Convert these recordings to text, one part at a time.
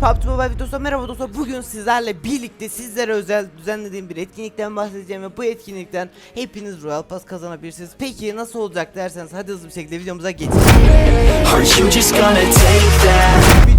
PUBG Mobile videosu merhaba dostlar. Bugün sizlerle birlikte sizlere özel düzenlediğim bir etkinlikten bahsedeceğim ve bu etkinlikten hepiniz Royal Pass kazanabilirsiniz. Peki nasıl olacak derseniz hadi hızlı bir şekilde videomuza geçelim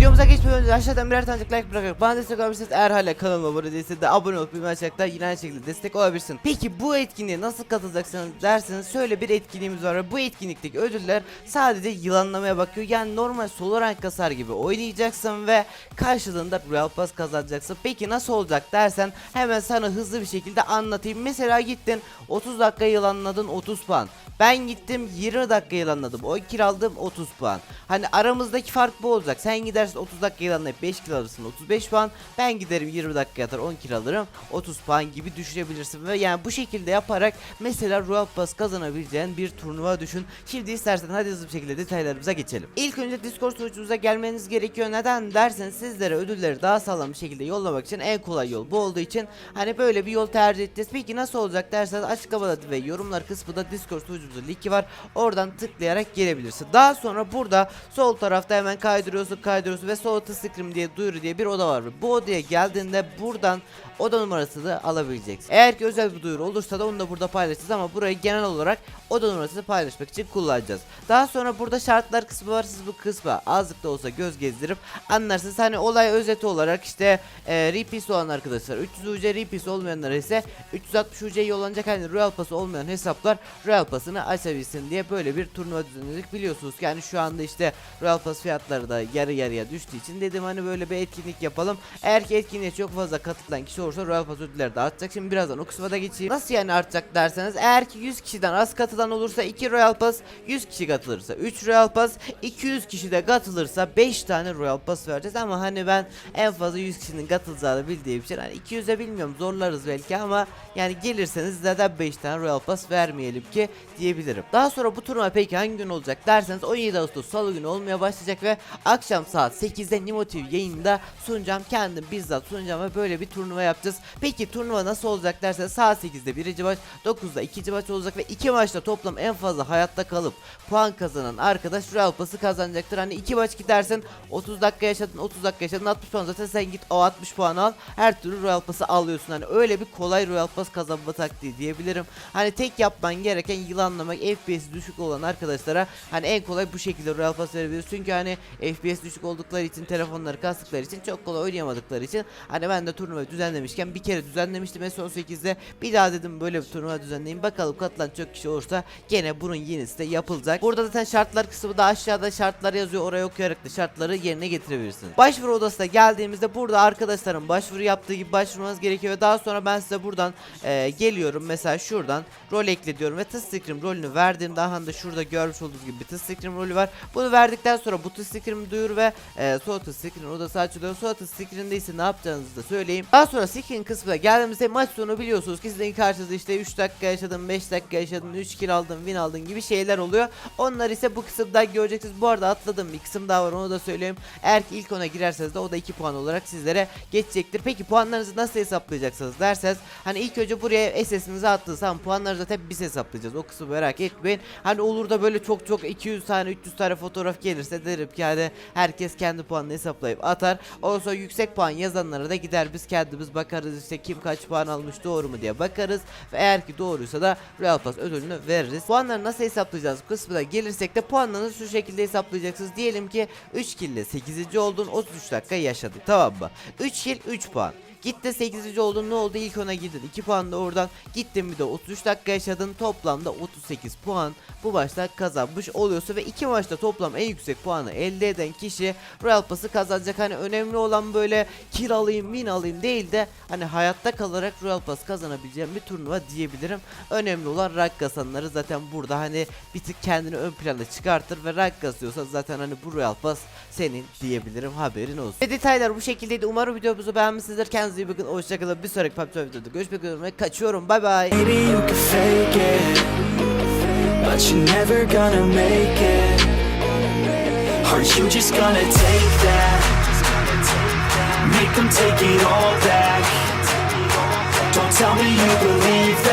Videomuza geçmeden önce aşağıdan birer tanecik like bırakarak bana destek olabilirsiniz. Eğer hala kanalıma abone değilse de abone olup bilmeyen açacaklar yine aynı şekilde destek olabilirsin. Peki bu etkinliğe nasıl katılacaksınız derseniz şöyle bir etkinliğimiz var bu etkinlikteki ödüller sadece yılanlamaya bakıyor. Yani normal solo rank kasar gibi oynayacaksın ve karşılığında Royal Pass kazanacaksın. Peki nasıl olacak dersen hemen sana hızlı bir şekilde anlatayım. Mesela gittin 30 dakika yılanladın 30 puan ben gittim 20 dakika yılanladım. O kiraladım 30 puan. Hani aramızdaki fark bu olacak. Sen gidersin 30 dakika yılanlayıp 5 kilo alırsın 35 puan. Ben giderim 20 dakika yatar 10 kilo alırım 30 puan gibi düşünebilirsin. Ve yani bu şekilde yaparak mesela Royal Pass kazanabileceğin bir turnuva düşün. Şimdi istersen hadi hızlı bir şekilde detaylarımıza geçelim. İlk önce Discord sunucumuza gelmeniz gerekiyor. Neden derseniz sizlere ödülleri daha sağlam bir şekilde yollamak için en kolay yol bu olduğu için hani böyle bir yol tercih edeceğiz. Peki nasıl olacak derseniz açıklamada ve yorumlar kısmında Discord sunucumuzun linki var. Oradan tıklayarak gelebilirsin. Daha sonra burada sol tarafta hemen kaydırıyorsun kaydırıyorsun ve sol screen diye duyuru diye bir oda var. Bu odaya geldiğinde buradan oda numarası da alabileceksin. Eğer ki özel bir duyuru olursa da onu da burada paylaşacağız ama burayı genel olarak oda numarasını paylaşmak için kullanacağız. Daha sonra burada şartlar kısmı var. Siz bu kısma azıcık da olsa göz gezdirip anlarsınız. Hani olay özeti olarak işte e, repeat olan arkadaşlar 300 UC repeat olmayanlar ise 360 UC yollanacak hani Royal Pass olmayan hesaplar Royal Pass'ını açabilsin diye böyle bir turnuva düzenledik. Biliyorsunuz yani şu anda işte Royal Pass fiyatları da yarı yarıya düştüğü için dedim hani böyle bir etkinlik yapalım. Eğer ki etkinliğe çok fazla katılan kişi olursa Royal Pass ödülleri de artacak. Şimdi birazdan o kısma da geçeyim. Nasıl yani artacak derseniz eğer ki 100 kişiden az katılan olursa 2 Royal Pass 100 kişi katılırsa 3 Royal Pass 200 kişi de katılırsa 5 tane Royal Pass vereceğiz ama hani ben en fazla 100 kişinin katılacağını bildiğim için hani 200'e bilmiyorum zorlarız belki ama yani gelirseniz neden 5 tane Royal Pass vermeyelim ki diyebilirim. Daha sonra bu turnuva peki hangi gün olacak derseniz 17 Ağustos Salı günü olmaya başlayacak ve akşam saat 8'de Nimo TV yayında sunacağım. Kendim bizzat sunacağım ve böyle bir turnuva yapacağız. Peki turnuva nasıl olacak derseniz saat 8'de birinci maç, 9'da ikinci maç olacak ve iki maçta toplam en fazla hayatta kalıp puan kazanan arkadaş Royal Pass'ı kazanacaktır. Hani iki maç gidersin 30 dakika yaşadın 30 dakika yaşadın 60 puan zaten sen git o 60 puan al her türlü Royal Pass'ı alıyorsun. Hani öyle bir kolay Royal Pass kazanma taktiği diyebilirim. Hani tek yapman gereken yılanlamak FPS düşük olan arkadaşlara hani en kolay bu şekilde Royal Pass verebiliriz. Çünkü hani FPS düşük oldukları için telefonları kastıkları için çok kolay oynayamadıkları için hani ben de turnuva düzenlemişken bir kere düzenlemiştim S18'de bir daha dedim böyle bir turnuva düzenleyin bakalım katılan çok kişi olursa gene bunun yenisi de yapılacak. Burada zaten şartlar kısmı da aşağıda şartlar yazıyor oraya okuyarak da şartları yerine getirebilirsiniz. Başvuru odasına geldiğimizde burada arkadaşların başvuru yaptığı gibi başvurmanız gerekiyor ve daha sonra ben size buradan e, geliyorum mesela şuradan rol ekle diyorum ve test screen rolünü verdiğimde daha da şurada görmüş olduğunuz gibi bir screen rolü var. Bunu verdikten sonra bu screen'i duyur ve e, sonra test screen odası açılıyor. Sonra test screen'de ise ne yapacağınızı da söyleyeyim. Daha sonra screen kısmına geldiğimizde maç sonu biliyorsunuz ki sizin karşınızda işte 3 dakika yaşadın, 5 dakika yaşadın, 3 kill aldın, win aldın gibi şeyler oluyor. Onlar ise bu kısımda göreceksiniz. Bu arada atladığım bir kısım daha var onu da söyleyeyim. Eğer ki ilk ona girerseniz de o da 2 puan olarak sizlere geçecektir. Peki puanlarınızı nasıl hesaplayacaksınız derseniz hani ilk önce buraya SS'inizi attığınız puanları zaten biz hesaplayacağız. O kısmı merak etmeyin. Hani olur da böyle çok çok 200 tane 300 tane fotoğraf gelirse derim ki hani herkes kendi puanını hesaplayıp atar. Ondan sonra yüksek puan yazanlara da gider biz kendimiz bakarız işte kim kaç puan almış doğru mu diye bakarız. Ve eğer ki doğruysa da Royal Pass ödülünü veririz. Puanları nasıl hesaplayacağız kısmına gelirsek de puanlarınızı şu şekilde hesaplayacaksınız. Diyelim ki 3 kill ile 8. oldun 33 dakika yaşadın tamam mı? 3 kill 3 puan. Gitti 8. oldun ne oldu? İlk ona girdin. 2 puan da oradan. Gittin bir de 33 dakika yaşadın. Toplamda 38 puan. Bu maçta kazanmış oluyorsun ve iki maçta toplam en yüksek puanı elde eden kişi Royal Pass'ı kazanacak. Hani önemli olan böyle kill alayım win alayım değil de hani hayatta kalarak Royal Pass kazanabileceğim bir turnuva diyebilirim. Önemli olan rank kasanları zaten burada. Hani bir tık kendini ön plana çıkartır ve rank kasıyorsa zaten hani bu Royal Pass senin diyebilirim. Haberin olsun. Ve detaylar bu şekildeydi. Umarım videomuzu beğenmişsinizdir. Kendinize iyi bakın hoşçakalın bir sonraki PUBG videoda görüşmek üzere ve kaçıyorum bay bay. Are you just gonna take that? Make them take it all back. Don't tell me you believe that.